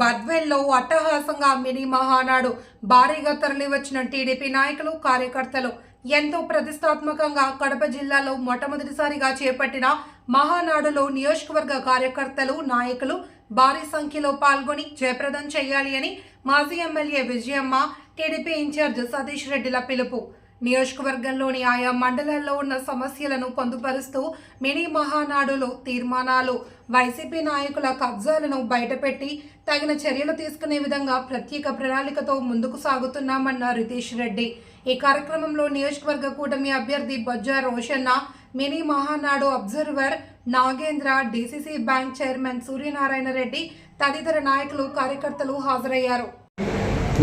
బద్వెల్లో అట్టహాసంగా మినీ మహానాడు. భారీగా తరలివచ్చిన టీడీపీ నాయకులు కార్యకర్తలు ఎంతో ప్రతిష్టాత్మకంగా కడప జిల్లాలో మొట్టమొదటిసారిగా చేపట్టిన మహానాడులో నియోజకవర్గ కార్యకర్తలు నాయకులు భారీ సంఖ్యలో పాల్గొని జయప్రదం చేయాలి అని మాజీ MLA Vijayamma TDP incharge Satish రెడ్డిల పిలుపు. నియోజకవర్గంలోని ఆయా మండలాల్లో ఉన్న సమస్యలను పొందుపరుస్తూ మినీ మహానాడులో తీర్మానాలు. వైసీపీ నాయకుల కబ్జాలను బయటపెట్టి తగిన చర్యలు తీసుకునే విధంగా ప్రత్యేక ప్రణాళికతో ముందుకు సాగుతున్నామన్న రితేష్ రెడ్డి. ఈ కార్యక్రమంలో నియోజకవర్గ కూటమి అభ్యర్థి Bojja Roshanna mini Mahanadu observer Nagendra DCC bank chairman Suryanarayana Reddy తదితర నాయకులు కార్యకర్తలు హాజరయ్యారు.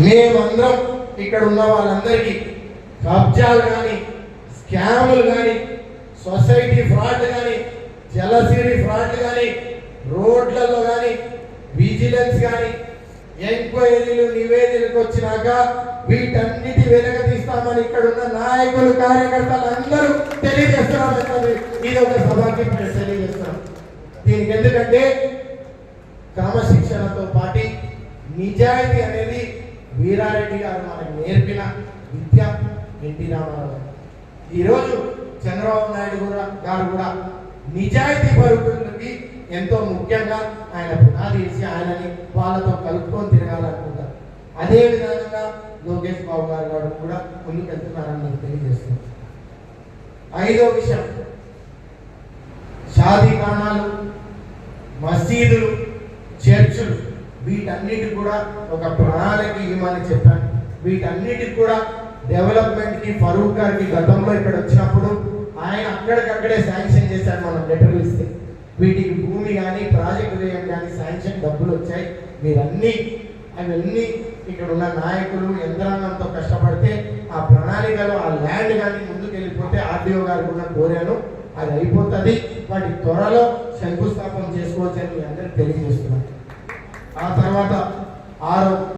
మేమందరం ఇక్కడ ఉన్న వాళ్ళందరికీ కబ్జాలు కానీ స్కాములు కానీ సొసైటీ ఫ్రాడ్ కానీ జలసిరి ఫ్రాడ్ కానీ రోడ్లలో కానీ విజిలెన్స్ కానీ ఎంక్వైరీలు నివేదికలకు వచ్చినాక వీటన్నిటి వెనక తీస్తామని ఇక్కడ ఉన్న నాయకులు కార్యకర్తలు అందరూ తెలియజేస్తున్నారు ఇది ఒక సభకి తెలియజేస్తున్నాం. దీనికి ఎందుకంటే క్రమశిక్షణతో పాటి నిజాయితీ అనేది వీరారెడ్డి గారు మనకు నేర్పిన విద్య. ఎన్టీ రామారావు ఈరోజు చంద్రబాబు నాయుడు కూడా గారు కూడా నిజాయితీ పరుగుతుంది ఎంతో ముఖ్యంగా ఆయన పునాది వేసి ఆయనని వాళ్ళతో కలుపుకొని తిరగాలనుకుంటారు. అదే విధంగా లోకేష్ బాబు గారు గారు కూడా ముందుకెళ్తున్నారని నాకు తెలియజేస్తున్నారు ఐదో విషయం. షాదీఖానాలు మసీదులు చర్చులు వీటన్నిటి కూడా ఒక ప్రణాళిక ఇవ్వమని చెప్పాను. వీటన్నిటికి కూడా డెవలప్మెంట్కి ఫరూక్ గారికి గతంలో ఇక్కడ వచ్చినప్పుడు ఆయన అక్కడికక్కడే శాంక్షన్ చేశారు మనం లెటర్లు ఇస్తే. వీటికి భూమి కానీ ప్రాజెక్టు వ్యయం కానీ శాంక్షన్ డబ్బులు వచ్చాయి. మీరన్నీ అవన్నీ ఇక్కడ ఉన్న నాయకులు యంత్రాంగంతో కష్టపడితే ఆ ప్రణాళికలో ఆ ల్యాండ్ కానీ ముందుకు వెళ్ళిపోతే ఆర్డీఓ గారు కూడా కోరాను అది అయిపోతుంది. వాటి త్వరలో శంకుస్థాపన చేసుకోవచ్చని మీ అందరికి తెలియజేస్తున్నాను. ఆ తర్వాత ఆరో